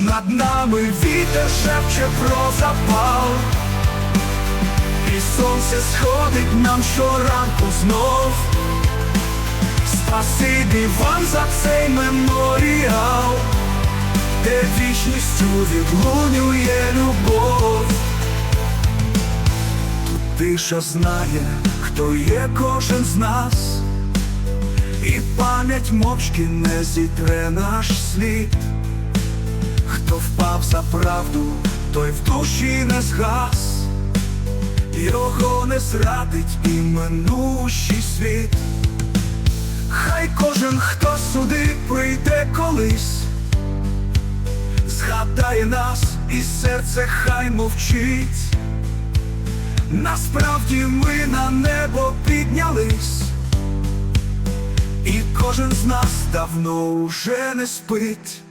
Над нами вітер шепче про запал, і сонце сходить нам щоранку знов. Спасибі вам за цей меморіал, де вічністю відлунює любов. Тут тиша знає, хто є кожен з нас, і пам'ять мовчки не зітре наш слід. За правду, той в душі не згас, його не зрадить і минущий світ. Хай кожен, хто сюди прийде колись, згадає нас, і серце хай мовчить. Насправді ми на небо піднялись, і кожен з нас давно уже не спить.